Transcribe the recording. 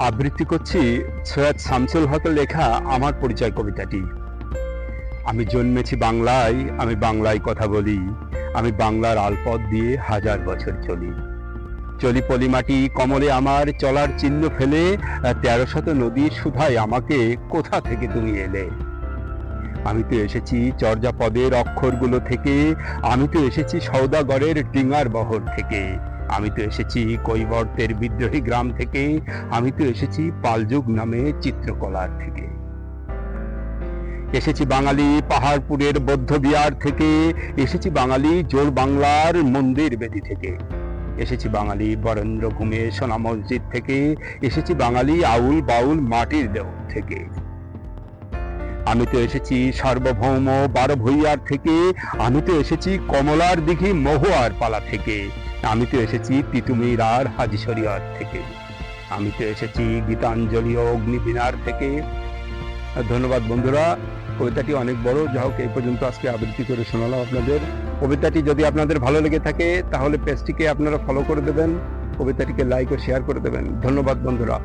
আবৃত্তি করছি সৈয়দ শামসুল হকের লেখা আমার পরিচয় কবিতাটি। আমি জন্মেছি বাংলায়, আমি বাংলায় কথা বলি, আমি বাংলার আলপথ দিয়ে হাজার বছর চলি। চলি পলিমাটি কমলে আমার, চলার চিহ্ন ফেলে, তেরো শত নদীর সুধায় আমাকে কোথা থেকে তুমি এলে? আমি তো এসেছি চর্যাপদের অক্ষরগুলো থেকে, আমি তো এসেছি সৌদাগরের ডিঙার বহর থেকে। আমি তো এসেছি কৈবর্তের বিদ্রোহী গ্রাম থেকে। আমি তো এসেছি পালযুগ নামে চিত্রকলার থেকে। এসেছি বাঙালি পাহাড়পুরের বৌদ্ধ বিহার থেকে। এসেছি বাঙালি জোর বাংলার মন্দির বেদি থেকে। এসেছি বাঙালি বরেন্দ্র ভূমে সোনা মসজিদ থেকে। এসেছি বাঙালি আউল বাউল মাটির দেওয়ার থেকে। আমি তো এসেছি সার্বভৌম বারো ভূইয়ার থেকে। আমি তো এসেছি কমলার দিঘি মহুয়ার পালা থেকে। আমি তো এসেছি তিতুমির আর হাজি শরিয়ার থেকে। আমি তো এসেছি গীতাঞ্জলি ও অগ্নিবিনার থেকে। ধন্যবাদ বন্ধুরা, কবিতাটি অনেক বড়। যা হোক, এই পর্যন্ত আজকে আবৃত্তি করে শোনালাম আপনাদের। কবিতাটি যদি আপনাদের ভালো লেগে থাকে, তাহলে পেজটিকে আপনারা ফলো করে দেবেন। কবিতাটিকে লাইক ও শেয়ার করে দেবেন। ধন্যবাদ বন্ধুরা।